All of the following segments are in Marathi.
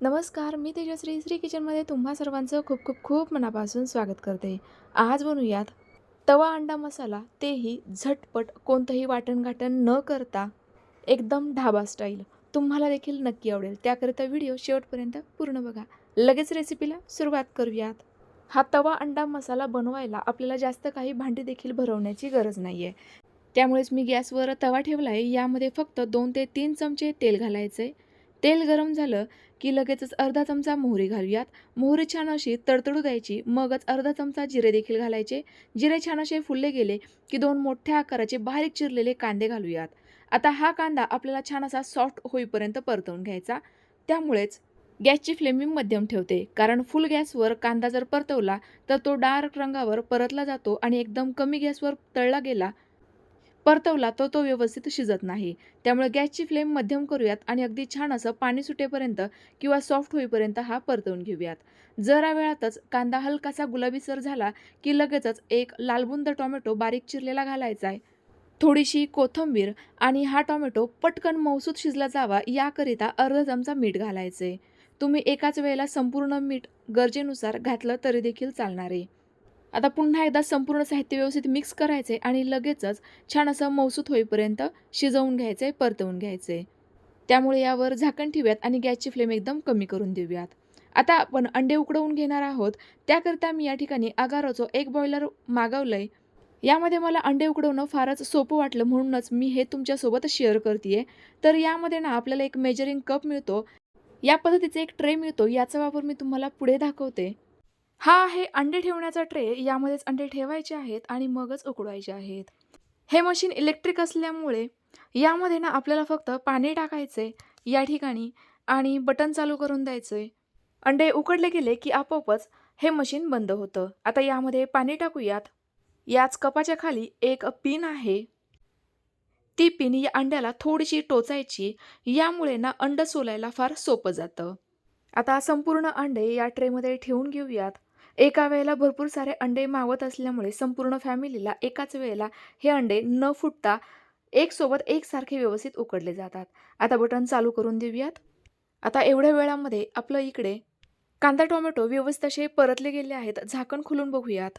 नमस्कार मी तेजश्री. श्री किचनमध्ये तुम्हा सर्वांचं खूप खूप खूप मनापासून स्वागत करते. आज बनवूयात तवा अंडा मसाला. तेही झटपट कोणतंही वाटणघाटण न करता एकदम ढाबा स्टाईल तुम्हाला देखील नक्की आवडेल. त्याकरिता व्हिडिओ शेवटपर्यंत पूर्ण बघा. लगेच रेसिपीला सुरुवात करूयात. हा तवा अंडा मसाला बनवायला आपल्याला जास्त काही भांडी देखील भरवण्याची गरज नाही आहे त्यामुळेच मी गॅसवर तवा ठेवला आहे यामध्ये फक्त दोन ते तीन चमचे तेल घालायचे तेल गरम झालं की लगेचच अर्धा चमचा मोहरी घालूयात. मोहरी छान अशी तडतडू द्यायची मगच अर्धा चमचा जिरे देखील घालायचे. जिरे छान असे फुलले गेले की दोन मोठ्या आकाराचे बारीक चिरलेले कांदे घालूयात. आता हा कांदा आपल्याला छान असा सॉफ्ट होईपर्यंत परतवून घ्यायचा. त्यामुळेच गॅसची फ्लेम मी मध्यम ठेवते. कारण फुल गॅसवर कांदा जर परतवला तर तो डार्क रंगावर परतला जातो आणि एकदम कमी गॅसवर तळला गेला परतवला तर तो व्यवस्थित शिजत नाही. त्यामुळे गॅसची फ्लेम मध्यम करूयात आणि अगदी छान असं पाणी सुटेपर्यंत किंवा सॉफ्ट होईपर्यंत हा परतवून घेऊयात. जरा वेळातच कांदा हलकासा गुलाबीसर झाला की लगेचच एक लालबुंद टोमॅटो बारीक चिरलेला घालायचा आहे. थोडीशी कोथिंबीर आणि हा टोमॅटो पटकन मौसूद शिजला जावा याकरिता अर्धा चमचा मीठ घालायचे. तुम्ही एकाच वेळेला संपूर्ण मीठ गरजेनुसार घातलं तरी देखील चालणार. आहे आता पुन्हा एकदा संपूर्ण साहित्य व्यवस्थित मिक्स करायचे आणि लगेचच छान असं मौसूत होईपर्यंत शिजवून घ्यायचे परतवून घ्यायचे. त्यामुळे यावर झाकण ठेवूयात आणि गॅसची फ्लेम एकदम कमी करून देऊयात. आता आपण अंडे उकडवून घेणार आहोत. त्याकरिता मी या ठिकाणी आगारोचं एक बॉयलर मागवलंय. यामध्ये मला अंडे उकडवणं फारच सोपं वाटलं म्हणूनच मी हे तुमच्यासोबत शेअर करते तर यामध्ये ना आपल्याला एक मेजरिंग कप मिळतो. या पद्धतीचा एक ट्रे मिळतो. याचा वापर मी तुम्हाला पुढे दाखवते. हा आहे अंडे ठेवण्याचा ट्रे यामध्येच अंडे ठेवायचे आहेत आणि मगच उकडवायचे आहेत. हे मशीन इलेक्ट्रिक असल्यामुळे यामध्ये ना आपल्याला फक्त पाणी टाकायचे या ठिकाणी आणि बटन चालू करून द्यायचे. अंडे उकडले गेले की आपोआपच हे मशीन बंद होतं. आता यामध्ये पाणी टाकूयात. याच कपाच्या खाली एक पिन आहे. ती पिन या अंड्याला थोडीशी टोचायची यामुळे ना अंड सोलायला फार सोपं जातं. आता संपूर्ण अंडे या ट्रेमध्ये ठेवून घेऊयात. एका वेळेला भरपूर सारे अंडे मावत असल्यामुळे संपूर्ण फॅमिलीला एकाच वेळेला हे अंडे न फुटता एकसोबत एकसारखे व्यवस्थित उकडले जातात. आता बटन चालू करून देऊयात. आता एवढ्या वेळामध्ये आपलं इकडे कांदा टोमॅटो व्यवस्थित असे परतले गेले आहेत. झाकण खुलून बघूयात.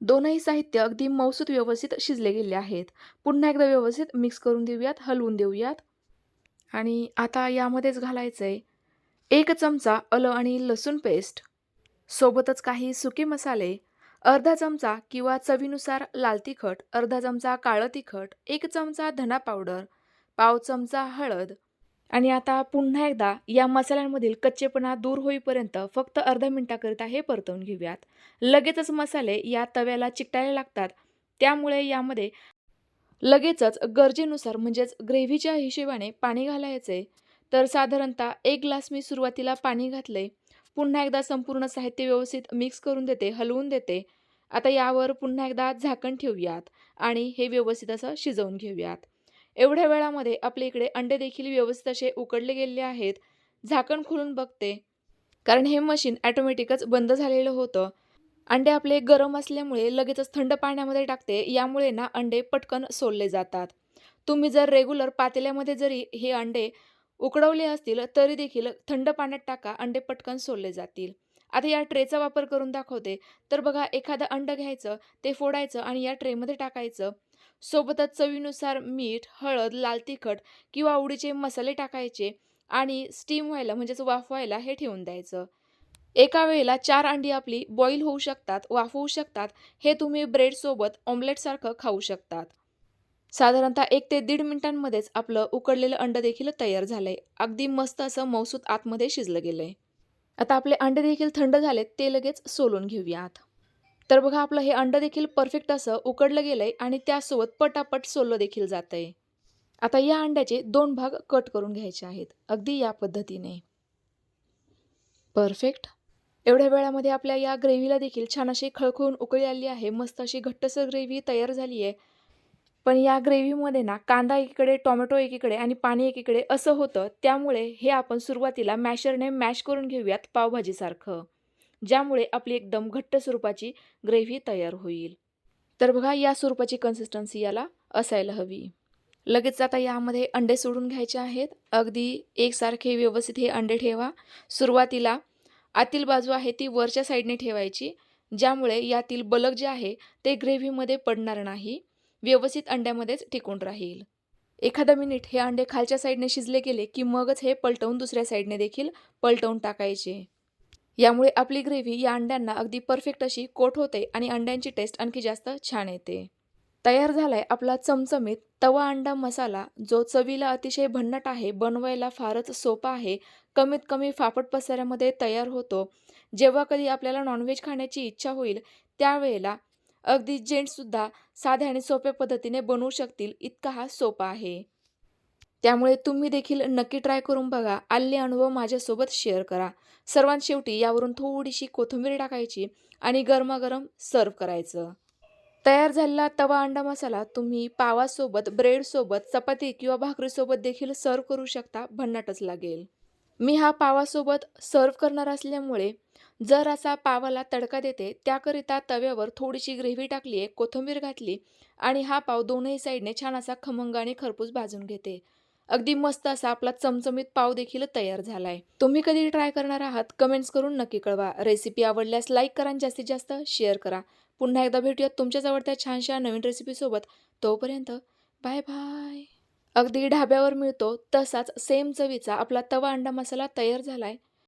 दोनही साहित्य अगदी मौसूत व्यवस्थित शिजले गेले आहेत. पुन्हा एकदा व्यवस्थित मिक्स करून देऊयात हलवून देऊयात. आणि आता यामध्येच घालायचं आहे एक चमचा आलं आणि लसूण पेस्ट. सोबतच काही सुके मसाले अर्धा चमचा किंवा चवीनुसार लाल तिखट अर्धा चमचा काळं तिखट एक चमचा धना पावडर पाव चमचा हळद आणि आता पुन्हा एकदा या मसाल्यांमधील कच्चेपणा दूर होईपर्यंत फक्त अर्धा मिनटाकरिता हे परतवून घेऊयात. लगेचच मसाले या तव्याला चिकटायला लागतात. त्यामुळे यामध्ये लगेचच गरजेनुसार म्हणजेच ग्रेव्हीच्या हिशेबाने पाणी घालायचे. तर साधारणतः एक ग्लास मी सुरुवातीला पाणी घातले. पुन्हा एकदा संपूर्ण साहित्य व्यवस्थित मिक्स करून देते हलवून देते. आता यावर पुन्हा एकदा झाकण ठेवूयात आणि हे व्यवस्थित असं शिजवून घेऊयात. एवढ्या वेळामध्ये आपल्या इकडे अंडे देखील व्यवस्थित असे उकडले गेलेले आहेत. झाकण खोलून बघते. कारण हे मशीन ॲटोमॅटिकच बंद झालेलं होतं. अंडे आपले गरम असल्यामुळे लगेचच थंड पाण्यामध्ये टाकते यामुळे ना अंडे पटकन सोलले जातात. तुम्ही जर रेग्युलर पातेल्यामध्ये जरी हे अंडे उकडवले असतील तरी देखील थंड पाण्यात टाका अंडे पटकन सोडले जातील. आता या ट्रेचा वापर करून दाखवते. तर बघा एखादं अंड घ्यायचं ते फोडायचं आणि या ट्रेमध्ये टाकायचं. सोबतच चवीनुसार मीठ हळद लाल तिखट किंवा आवडीचे मसाले टाकायचे आणि स्टीम व्हायला म्हणजेच वाफ व्हायला हे ठेवून द्यायचं. एका वेळेला चार अंडी आपली बॉईल होऊ शकतात वाफ होऊ शकतात. हे तुम्ही ब्रेडसोबत ऑमलेटसारखं खाऊ शकतात. साधारणतः एक ते दीड मिनिटांमध्येच आपलं उकडलेलं अंड देखील तयार झालं आहे अगदी मस्त असं मौसूत आतमध्ये शिजलं गेलं आहे आता आपले अंडे देखील थंड झालेत ते लगेच सोलून घेऊयात तर बघा आपलं हे अंड देखील परफेक्ट असं उकडलं गेलं आहे आणि त्यासोबत पटापट सोललं देखील जात आहे आता या अंड्याचे दोन भाग कट करून घ्यायचे आहेत अगदी या पद्धतीने. परफेक्ट एवढ्या वेळामध्ये आपल्या या ग्रेव्हीला देखील छान अशी खळखळून उकळी आली आहे मस्त अशी घट्टसर ग्रेव्ही तयार झाली आहे पण या ग्रेव्हीमध्ये ना कांदा एकीकडे टोमॅटो एकीकडे आणि पाणी एकीकडे असं होतं त्यामुळे हे आपण सुरुवातीला मॅशरने मॅश करून घेऊयात पावभाजीसारखं ज्यामुळे आपली एकदम घट्ट स्वरूपाची ग्रेव्ही तयार होईल. तर बघा या स्वरूपाची कन्सिस्टन्सी याला असायला हवी. लगेच आता यामध्ये अंडे सोडून घ्यायचे आहेत. अगदी एकसारखे व्यवस्थित हे अंडे ठेवा. सुरुवातीला आतील बाजू आहे ती वरच्या साईडने ठेवायची ज्यामुळे यातील बलक जे आहे ते ग्रेव्हीमध्ये पडणार नाही. व्यवस्थित अंड्यामध्येच टिकून राहील. एखादा मिनिट हे अंडे खालच्या साईडने शिजले गेले की मगच हे पलटवून दुसऱ्या साईडने देखील पलटवून टाकायचे. यामुळे आपली ग्रेव्ही या अंड्यांना अगदी परफेक्ट अशी कोट होते आणि अंड्यांची टेस्ट आणखी जास्त छान येते. तयार झालाय आपला चमचमीत तवा अंडा मसाला जो चवीला अतिशय भन्नट आहे बनवायला फारच सोपा आहे कमीत कमी फापट पसाऱ्यामध्ये तयार होतो. जेव्हा कधी आपल्याला नॉनव्हेज खाण्याची इच्छा होईल त्यावेळेला अगदी जेंट्ससुद्धा साध्या आणि सोप्या पद्धतीने बनवू शकतील इतका हा सोपा आहे. त्यामुळे तुम्ही देखील नक्की ट्राय करून बघा. आले अनुभव माझ्यासोबत शेअर करा. सर्वात शेवटी यावरून थोडीशी कोथिंबीर टाकायची आणि गरमागरम सर्व करायचं. तयार झालेला तवा अंडा मसाला तुम्ही पावासोबत ब्रेडसोबत चपाती किंवा भाकरीसोबत देखील सर्व करू शकता. भन्नाटच लागेल. मी हा पावासोबत सर्व करणार असल्यामुळे जर असा पावाला तडका देते त्याकरिता तव्यावर थोडीशी ग्रेव्ही टाकली आहे कोथिंबीर घातली आणि हा पाव दोनही साईडने छान असा खमंग आणि खरपूस भाजून घेते. अगदी मस्त असा आपला चमचमीत पाव देखील तयार झाला आहे तुम्ही कधी ट्राय करणार आहात कमेंट्स करून नक्की कळवा. रेसिपी आवडल्यास लाईक करा आणि जास्तीत जास्त शेअर करा. पुन्हा एकदा भेटूयात तुमच्याच आवडत्या छानशा नवीन रेसिपीसोबत तोपर्यंत बाय बाय. अगदी ढाब्यावर मिळतो तसाच सेम चवीचा आपला तवा अंडा मसाला तयार झालाय.